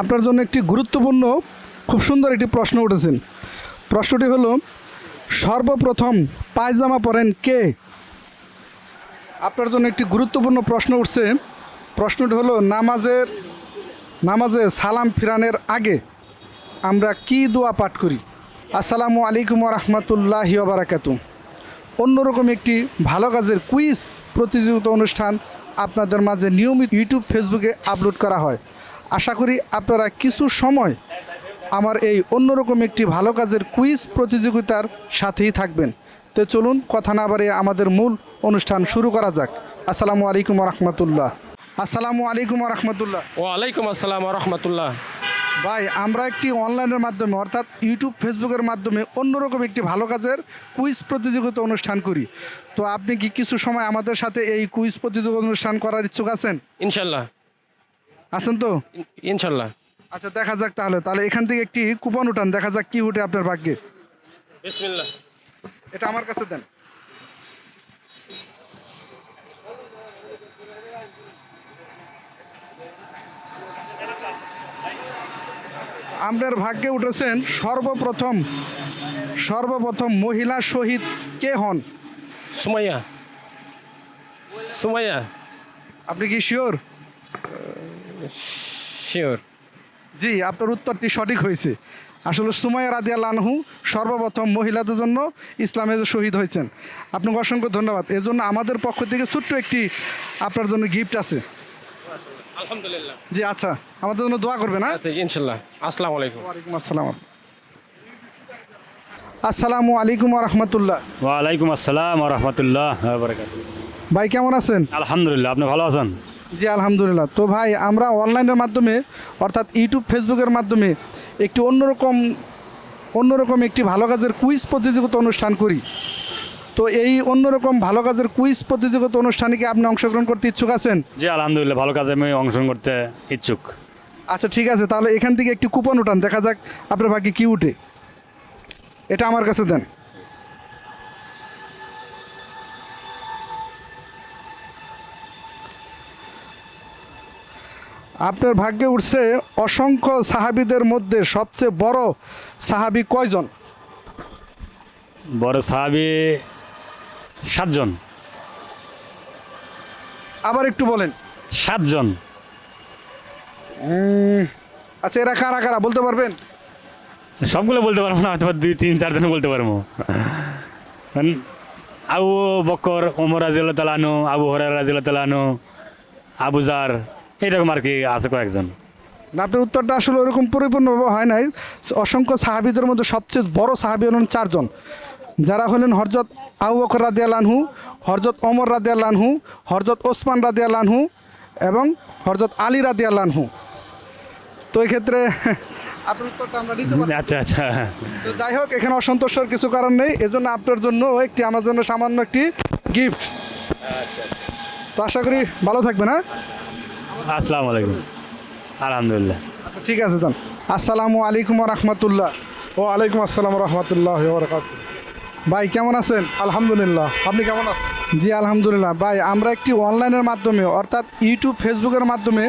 আপনার জন্য একটি গুরুত্বপূর্ণ, খুব সুন্দর একটি প্রশ্ন উঠেছেন। প্রশ্নটি হলো, সর্বপ্রথম পায়জামা পরেন কে? আপনার জন্য একটি গুরুত্বপূর্ণ প্রশ্ন উঠছে। প্রশ্নটি হলো, নামাজের, নামাজে সালাম ফিরানের আগে আমরা কি দোয়া পাঠ করি? আসসালামু আলাইকুম রহমতুল্লাহ বারাকাতু অন্যরকম একটি ভালো কাজের কুইজ প্রতিযোগিতা অনুষ্ঠান আপনাদের মাঝে নিয়মিত ইউটিউব, ফেসবুকে আপলোড করা হয়। আশা করি আপনারা কিছু সময় আমার এই অন্যরকম একটি ভালো কাজের কুইজ প্রতিযোগিতার সাথেই থাকবেন। তো চলুন কথা না বাড়িয়ে আমাদের মূল অনুষ্ঠান শুরু করা যাক। আসসালামু আলাইকুম রহমতুল্লাহ আসসালামু আলাইকুম রহমতুল্লাহ ওয়ালাইকুম আসসালাম রহমতুল্লাহ ভাই আমরা একটি অনলাইনের মাধ্যমে অর্থাৎ ইউটিউব ফেসবুকের মাধ্যমে অন্যরকম একটি ভালো কাজের কুইজ প্রতিযোগিতা অনুষ্ঠান করি। তো আপনি কি কিছু সময় আমাদের সাথে এই কুইজ প্রতিযোগিতা অনুষ্ঠান করার ইচ্ছুক আছেন? ইনশাল্লাহ। আছেন তো? ইনশাল্লাহ। আচ্ছা দেখা যাক তাহলে। তাহলে এখান থেকে একটি কুপন উঠান দেখা যাক কি উঠে আপনার ভাগ্যে। বিসমিল্লাহ। এটা আমার কাছে দেন। আপনার ভাগ্যে উঠেছেন সর্বপ্রথম সর্বপ্রথম মহিলা শহীদ কে হন? সুমাইয়া। সুমাইয়া। আপনি কি শিওর শিওর জি আপনার উত্তরটি সঠিক হয়েছে। আসলে সুমাইয়া রাদিয়া লানহু সর্বপ্রথম মহিলাদের জন্য ইসলামে শহীদ হয়েছেন। আপনাকে অসংখ্য ধন্যবাদ। এর জন্য আমাদের পক্ষ থেকে ছোট্ট একটি আপনার জন্য গিফট আছে। আলহামদুলিল্লাহ। জি আচ্ছা আমাদের জন্য দোয়া করবেন হ্যাঁ? আচ্ছা ইনশাল্লাহ। আসসালামু আলাইকুম। ওয়ালাইকুম আসসালাম। আসসালামু আলাইকুম রহমতুল্লাহ। ওয়ালাইকুম আসসালাম রহমতুল্লাহ ভাই কেমন আছেন? আলহামদুলিল্লাহ আপনি ভালো আছেন? জি আলহামদুলিল্লাহ। তো ভাই আমরা অনলাইনের মাধ্যমে অর্থাৎ ইউটিউব ফেসবুকের মাধ্যমে একটি অন্যরকম অন্যরকম একটি ভালো কাজের কুইজ প্রতিযোগিতা অনুষ্ঠান করি। তো এই অন্যরকম ভালো কাজের কুইজ প্রতিযোগিতা অনুষ্ঠানে কি আপনি অংশগ্রহণ করতে ইচ্ছুক আছেন? জি আলহামদুলিল্লাহ ভালো কাজে আমি অংশগ্রহণ করতে ইচ্ছুক। আচ্ছা ঠিক আছে তাহলে এখান থেকে একটি কুপন উঠান দেখা যাক আপনার ভাগ্যে কি উঠে। এটা আমার কাছে দেন। আপনার ভাগ্যে উঠছে অসংখ্য সাহাবিদের মধ্যে সবচেয়ে বড় সাহাবি কয়জন? বড় সাহাবি সাতজন। আবার একটু বলেন। সাতজন। আচ্ছা এরা কারা কারা বলতে পারবেন? সবগুলো বলতে পারব না হয়তো দুই তিন চারজন বলতে পারব। আবু বকর ওমর রাজিউল্লাহ তালানু আবু হরার রাজিউল্লাহ তালানু আবু এইরকম আর কি আছে কয়েকজন। না আপনার উত্তরটা আসলে ওরকম পরিপূর্ণভাবে হয় নাই। অসংখ্য সাহাবিদের মধ্যে সবচেয়ে বড় সাহাবি হলেন চারজন। যারা হলেন হরজত আবু বকর রাদিয়ালানহু হরজত ওমর রাদিয়ালানহু হরজত ওসমান রাদিয়ালানহু এবং হরজত আলী রাদিয়ালানহু তো এই ক্ষেত্রে আপনার উত্তরটা আমরা নিতে পারি আচ্ছা আচ্ছা। তো যাই হোক এখানে অসন্তোষের কিছু কারণ নেই। এজন্য আপনার জন্য একটি আমার জন্য সামান্য একটি গিফট তো আশা করি ভালো থাকবেন হ্যাঁ? আসসালামু আলাইকুম। আলহামদুলিল্লাহ। আচ্ছা ঠিক আছে যান আসসালামু আলাইকুম রহমতুল্লাহ। ওয়ালাইকুম আসসালাম রহমতুল্লাহ বরকাত ভাই কেমন আছেন? আলহামদুলিল্লাহ। আপনি কেমন আছেন? জি আলহামদুলিল্লাহ। ভাই আমরা একটি অনলাইনের মাধ্যমে অর্থাৎ ইউটিউব ফেসবুকের মাধ্যমে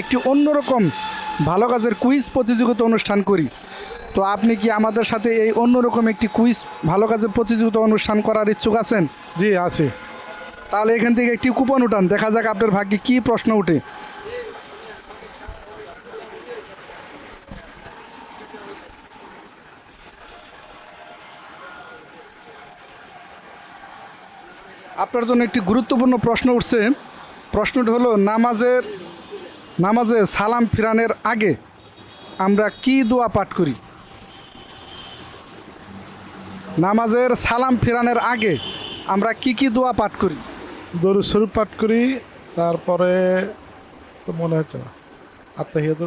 একটি অন্যরকম ভালো কাজের কুইজ প্রতিযোগিতা অনুষ্ঠান করি। তো আপনি কি আমাদের সাথে এই অন্যরকম একটি কুইজ ভালো কাজের প্রতিযোগিতা অনুষ্ঠান করার ইচ্ছুক আছেন? জি আছি। তাহলে এখান থেকে একটি কুপন উঠান। দেখা যাক আপনার ভাগ্যে কী প্রশ্ন উঠে। আপনার জন্য একটি গুরুত্বপূর্ণ প্রশ্ন উঠছে। প্রশ্নটি হলো, নামাজের নামাজে সালাম ফিরানের আগে আমরা কি দোয়া পাঠ করি? নামাজের সালাম ফিরানের আগে আমরা কি কি দোয়া পাঠ করি? দরুদ শরীফ পাঠ করি তারপরে তো মনে হচ্ছে না। আত্মাহিয়া তো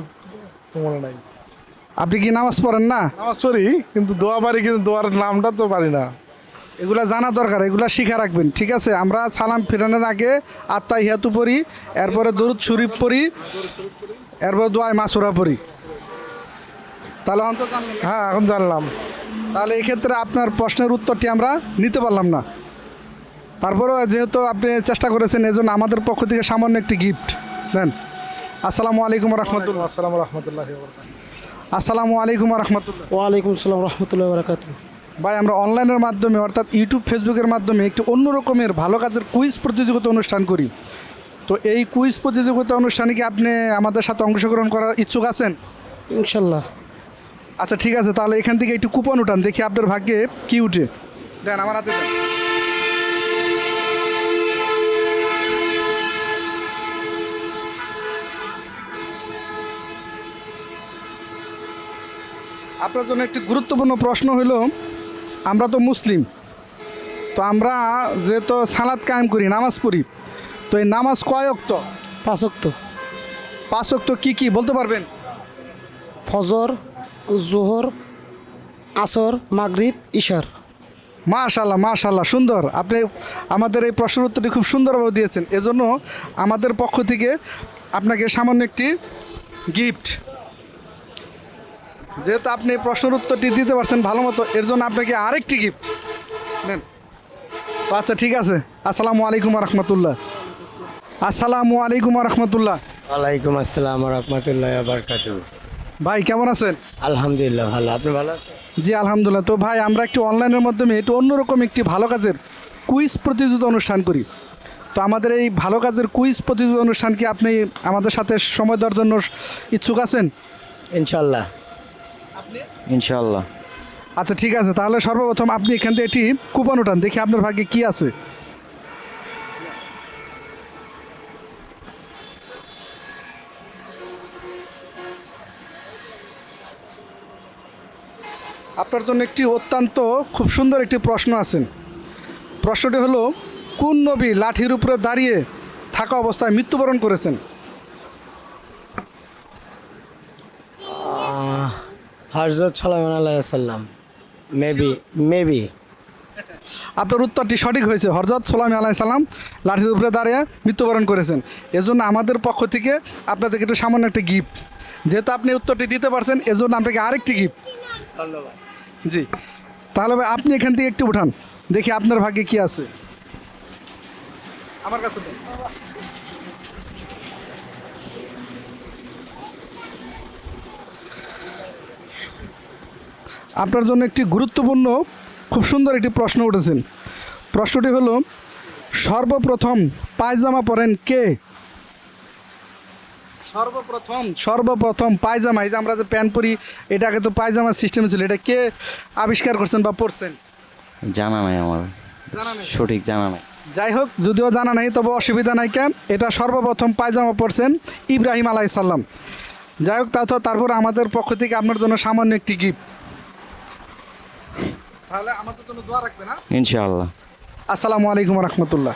তো মনে নাই। আপনি কি নামাজ পড়েন না? নামাজ পড়ি কিন্তু দোয়া পারি কিন্তু দোয়ার নামটা তো পারি না। এগুলা জানা দরকার এগুলা শিখা রাখবেন ঠিক আছে? আমরা সালাম ফিরানোর আগে আত্মা হিয়াতু পড়ি এরপরে দরুদ শরীফ পড়ি এরপর দোয়ায় মাসুরা পড়ি। তাহলে জানলেন। হ্যাঁ এখন জানলাম। তাহলে এক্ষেত্রে আপনার প্রশ্নের উত্তরটি আমরা নিতে পারলাম না। তারপরেও যেহেতু আপনি চেষ্টা করেছেন এজন্য আমাদের পক্ষ থেকে সামান্য একটি গিফট দেন। আসসালামু আলাইকুম রহমতুল্লাহ। আসসালামু রহমতুল্লাহ আসসালামু আলাইকুম রহমতুল্লাহ। ওয়ালাইকুম আসসালাম রহমতুল্লাহ বারাকাত ভাই আমরা অনলাইনের মাধ্যমে অর্থাৎ ইউটিউব ফেসবুকের মাধ্যমে একটি অন্য রকমের ভালো কাজের কুইজ প্রতিযোগিতা অনুষ্ঠান করি। তো এই কুইজ প্রতিযোগিতা অনুষ্ঠানে কি আপনি আমাদের সাথে অংশগ্রহণ করার ইচ্ছুক আছেন? ইনশাল্লাহ। আচ্ছা ঠিক আছে তাহলে এখান থেকে একটু কুপন উঠান দেখি আপনার ভাগ্যে কি উঠে। দেন আমার হাতে আপনার জন্য একটি গুরুত্বপূর্ণ প্রশ্ন হলো আমরা তো মুসলিম। তো আমরা যেহেতু সালাদ কায়েম করি নামাজ পড়ি তো এই নামাজ কয় অক্ত পাঁচক্ত পাঁচ অক্ত কী কী বলতে পারবেন? ফজর জোহর আসর মাগরিব ইশার মাশাল্লাহ মাশাল্লাহ সুন্দর। আপনি আমাদের এই প্রশ্নের উত্তরটি খুব সুন্দরভাবে দিয়েছেন। এজন্য আমাদের পক্ষ থেকে আপনাকে সামান্য একটি গিফট। যেহেতু আপনি এই প্রশ্নের উত্তরটি দিতে পারছেন ভালো মতো এর জন্য আপনাকে আরেকটি গিফট নেন। তো আচ্ছা ঠিক আছে। আসসালামু আলাইকুম রহমতুল্লাহ। আসসালামু আলাইকুম রহমতুল্লাহ। ওয়ালাইকুম আসসালাম রহমতুল্লাহ বারকাতু ভাই কেমন আছেন? আলহামদুলিল্লাহ ভালো। আপনি ভালো আছেন? জি আলহামদুলিল্লাহ। তো ভাই আমরা একটি অনলাইনের মাধ্যমে একটু অন্যরকম একটি ভালো কাজের কুইজ প্রতিযোগিতা অনুষ্ঠান করি। তো আমাদের এই ভালো কাজের কুইজ প্রতিযোগিতা অনুষ্ঠান কি আপনি আমাদের সাথে সময় দেওয়ার জন্য ইচ্ছুক আছেন? ইনশাল্লাহ ইনশাল্লাহ আচ্ছা ঠিক আছে, তাহলে সর্বপ্রথম আপনি এখান থেকে একটি কুপন উঠান, দেখি আপনার ভাগ্যে কি আছে। আপনার জন্য একটি অত্যন্ত খুব সুন্দর একটি প্রশ্ন আছেন প্রশ্নটি হলো, কোন নবী লাঠির উপরে দাঁড়িয়ে থাকা অবস্থায় মৃত্যুবরণ করেছেন? হজরত সালাম আলাইসাল্লাম মেবি মেবি আপনার উত্তরটি সঠিক হয়েছে। হরজত সোলামি আলাই সাল্লাম লাঠির উপরে দাঁড়িয়ে মৃত্যুবরণ করেছেন। এজন্য আমাদের পক্ষ থেকে আপনাদেরকে একটু সামান্য একটা গিফট যেহেতু আপনি উত্তরটি দিতে পারছেন এজন্য আপনাকে আরেকটি গিফট ধন্যবাদ। জি। তাহলে আপনি এখান থেকে একটু উঠান। দেখি আপনার ভাগ্যে কি আছে। আমার কাছে আপনার জন্য একটি গুরুত্বপূর্ণ খুব সুন্দর একটি প্রশ্ন উঠেছেন। প্রশ্নটি হলো সর্বপ্রথম পায়জামা পরেন কে? সর্বপ্রথম সর্বপ্রথম পায়জামা এই যে আমরা যে প্যান্ট পরি এটাকে তো পায়জামা সিস্টেম ছিল এটা কে আবিষ্কার করছেন বা পড়ছেন জানা নাই আমার। জানা সঠিক জানা নাই। যাই হোক যদিও জানা নাই তবে অসুবিধা নাই কেন এটা সর্বপ্রথম পায়জামা পরছেন ইব্রাহিম আলাইসাল্লাম যাই হোক তা তো তারপর আমাদের পক্ষ থেকে আপনার জন্য সামান্য একটি গিফট তাহলে আমাদের জন্য দোয়া রাখবে না ইনশাআল্লাহ। আসসালামু আলাইকুম রহমতুল্লাহ।